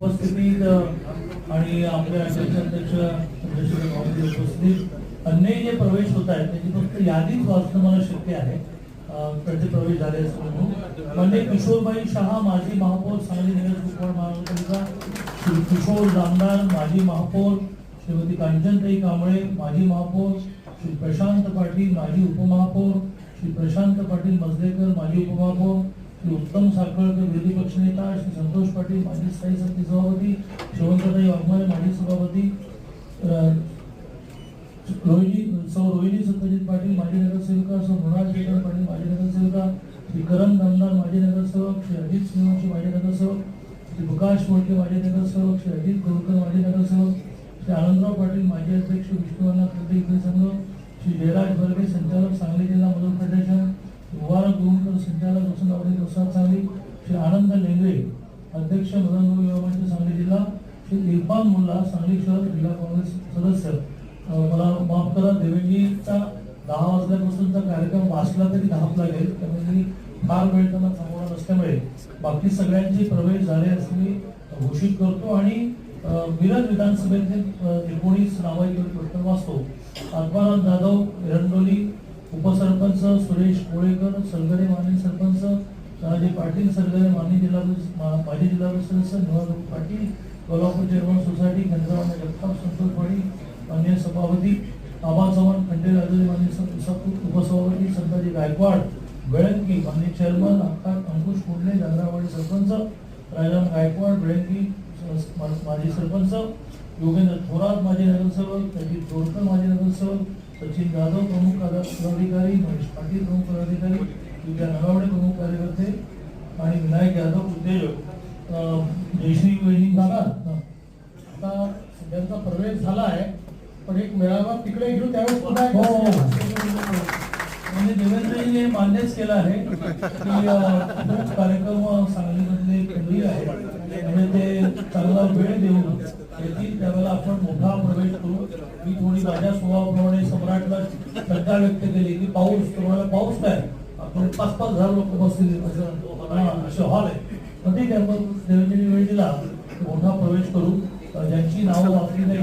उपस्थितीत अ, आणि आपले राज्याचे अध्यक्ष उपस्थित. अन्य जे प्रवेश होत आहेत त्याची फक्त यादीच वाचणं मला शक्य आहे. त्याचे प्रवेश झाले असतो म्हणून. म्हणजे किशोरबाई शहा माजी महापौर सांगली नगर कुपवाड महानगरपालिका श्री किशोर जामदार माजी महापौर श्रीमती कांचनताई कांबळे माजी महापौर श्री प्रशांत पाटील माजी उपमहापौर श्री प्रशांत पाटील मजलेकर माजी उपमहापौर की उत्तम साखळकर विरोधी पक्षनेता श्री संतोष पाटील माजी स्थायी समिती सभापती शेवंतताई वाघमारे माजी सभापती रोहिणी सौ रोहिणी सत्यजित पाटील माजी नगरसेविका सौ मृणाल शेखर पाटील माजी नगरसेविका श्री करण दमदार माजी नगरसेवक श्री अजित सिंहवंशी माजी नगरसेवक श्री प्रकाश मोठे माजी नगरसेवक श्री अजित गोरकर माजी नगरसेवक श्री आनंदराव पाटील माजी अध्यक्ष विष्णुवर्णा खर्डे संघ श्री जयराज बर्गे संचालक सांगली जिल्हा मदत फेडरेशन संचालक प्रसाद सांगली श्री आनंद लेंगरे अध्यक्ष मदनभाऊ युवा सांगली जिल्हा श्री इरफान मुल्ला सांगली शहर जिल्हा काँग्रेस सदस्य. मला माफ करा देवेंजीचा दहा वाजल्यापासूनचा कार्यक्रम वाचला तरी दहाच लागेल त्यामुळे फार वेळ त्यांना थांबवणार नसल्यामुळे. बाकी सगळ्यांचे प्रवेश झाले असं मी घोषित करतो आणि मिरज विधानसभेचे एकोणीस नावांची प्रश्न वाचतो. आत्माराम जाधव एरंडोली उपसरपंच सुरेश कोळेकर सरगरे माने सरपंच राजे पाटील सलगरे मान्य जिल्हा माजी जिल्हा परिषद सदस्य पाटील कोल्हापूर चेअरमन सोसायटी खंडराव जगताप संतोष पाटील मान्य सभापती आबा चव्हाण खंडे राजे मान्य उपसभापती संताजी गायकवाड बेळंकी मान्य चेअरमन आकाश अंकुश कुंडले जांगरावाडी सरपंच राजाराम गायकवाड बेळंकी माजी सरपंच योगेंद्र थोरात माजी नगरसेवक अजित तोडकर माजी नगरसेवक सचिन जाधव प्रमुख पदाधिकारी महेश पाटील प्रमुख पदाधिकारी विद्या नगावडे प्रमुख कार्यकर्ते आणि विनायक यादव उद्योजक जयश्री वहिनी दादा आता सगळ्यांचा प्रवेश झाला आहे पण एक मेळावा तिकडे घेऊ त्यावेळेस पुन्हा हो हो. म्हणजे देवेंद्रजीने मान्यच केलं आहे की कार्यक्रम सांगलीमधले केंद्रीय आहे त्यामुळे ते चांगला वेळ देऊन येतील. त्यावेळेला आपण मोठा प्रवेश करू. मी थोडी माझ्या स्वभावाप्रमाणे सम्राटला शंका व्यक्त केली की पाऊस तुम्हाला पाऊस आपण पाच पाच हजार लोक बसतील असं हॉल आहे तर ठीक आहे मग देवेंद्रजी वेळ दिला मोठा प्रवेश करू. ज्यांची नावं वापरली नाही